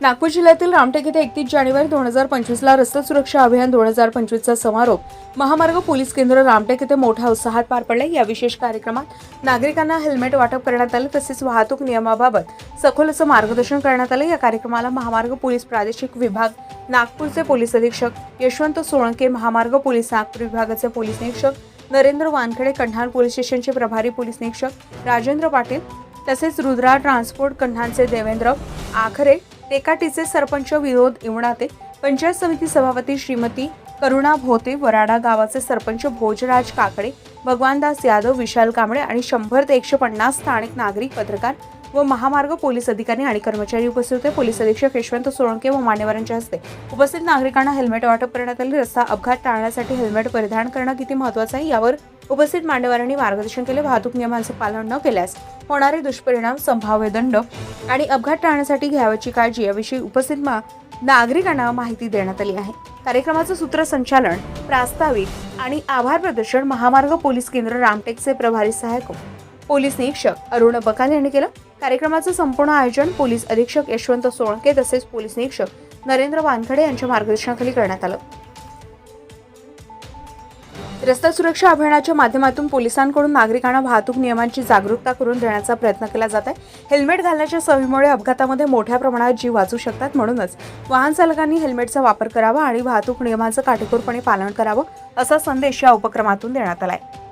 नागपूर जिल्ह्यातील रामटेक येथे एकतीस जानेवारी दोन हजार पंचवीसला रस्ता सुरक्षा अभियान दोन हजार पंचवीसचा समारोप. महामार्ग पोलीस केंद्र रामटेक येथे मोठ्या उत्साहात पार पडला या विशेष कार्यक्रमात नागरिकांना हेल्मेट वाटप करण्यात आले तसेच वाहतूक नियमाबाबत सखोल असं मार्गदर्शन करण्यात आलं. या कार्यक्रमाला महामार्ग पोलीस प्रादेशिक विभाग नागपूरचे पोलीस अधीक्षक यशवंत सोळंके महामार्ग पोलीस नागपूर विभागाचे पोलीस निरीक्षक नरेंद्र वानखेडे कन्हान पोलीस स्टेशनचे प्रभारी पोलीस निरीक्षक राजेंद्र पाटील तसेच रुद्रा ट्रान्सपोर्ट कन्हानचे देवेंद्र आखरे टेकाटीचे सरपंच विनोद इवणाते. पंचायत समिती सभापती श्रीमती करुणा भोते वराडा गावाचे सरपंच भोजराज काकडे भगवानदास यादव विशाल कांबळे आणि शंभर ते एकशे पन्नास स्थानिक नागरिक पत्रकार व महामार्ग पोलीस अधिकारी आणि कर्मचारी उपस्थित होते. पोलीस अधीक्षक यशवंत सोळंके व मान्यवरांच्या हस्ते उपस्थित नागरिकांना हेल्मेट वाटप करण्यात आले. रस्ता अपघात टाळण्यासाठी हेल्मेट परिधान करणं किती महत्वाचं आहे यावर उपस्थित मान्यवरांनी मार्गदर्शन केले. वाहतूक नियमांचे पालन न केल्यास होणारे दुष्परिणाम संभाव्य दंड आणि अपघात टाळण्यासाठी घ्यावयाची काळजी याविषयी उपस्थित मा- नागरिकांना माहिती देण्यात आली आहे. कार्यक्रमाचं सूत्रसंचालन प्रास्ताविक आणि आभार प्रदर्शन महामार्ग पोलीस केंद्र रामटेकचे प्रभारी सहाय्यक पोलीस निरीक्षक अरुण बकाल यांनी केलं. कार्यक्रमाचं संपूर्ण आयोजन पोलीस अधीक्षक यशवंत सोळंके तसेच पोलीस निरीक्षक नरेंद्र वानखडे यांच्या मार्गदर्शनाखाली करण्यात आलं. रस्ता सुरक्षा अभियानाच्या माध्यमातून पोलिसांकडून नागरिकांना वाहतूक नियमांची जागरूकता करून देण्याचा प्रयत्न केला जात आहे. हेल्मेट घालण्याच्या सवयीमुळे अपघातामध्ये मोठ्या प्रमाणात जीव वाचू शकतात. म्हणूनच वाहन चालकांनी हेल्मेटचा वापर करावा आणि वाहतूक नियमांचं काटेकोरपणे पालन करावं असा संदेश या उपक्रमातून देण्यात आला आहे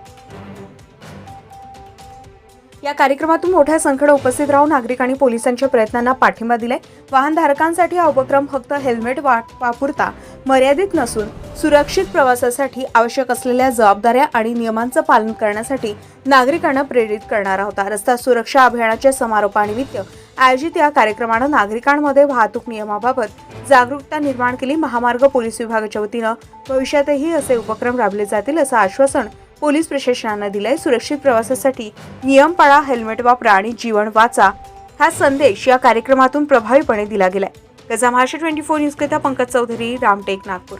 या कार्यक्रमातून मोठ्या संख्येनं उपस्थित राहून नागरिकांनी पोलिसांच्या प्रयत्नांना पाठिंबा दिलाय. वाहनधारकांसाठी हा उपक्रम फक्त हेल्मेट वापरता मर्यादित नसून सुरक्षित प्रवासासाठी आवश्यक असलेल्या जबाबदाऱ्या आणि नियमांचं पालन करण्यासाठी नागरिकांना प्रेरित करणारा होता रस्ता सुरक्षा अभियानाच्या समारोपानिमित्त आयोजित या कार्यक्रमानं नागरिकांमध्ये वाहतूक नियमाबाबत जागरूकता निर्माण केली. महामार्ग पोलीस विभागाच्या वतीनं भविष्यातही असे उपक्रम राबले जातील असं आश्वासन पोलीस प्रशासनानं दिलाय. सुरक्षित प्रवासासाठी नियम पाळा हेल्मेट वापरा आणि जीवन वाचा. हा संदेश या कार्यक्रमातून प्रभावीपणे दिला गेलाय. गजा महाराष्ट्र ट्वेंटी फोर न्यूजकरिता पंकज चौधरी रामटेक नागपूर.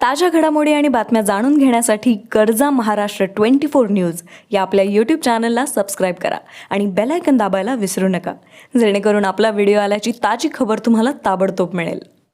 ताज्या घडामोडी आणि बातम्या जाणून घेण्यासाठी गरजा महाराष्ट्र ट्वेंटी फोर न्यूज या आपल्या यूट्यूब चॅनलला सबस्क्राईब करा आणि बेलायकन दाबायला विसरू नका. जेणेकरून आपला व्हिडिओ आल्याची ताजी खबर तुम्हाला ताबडतोब मिळेल.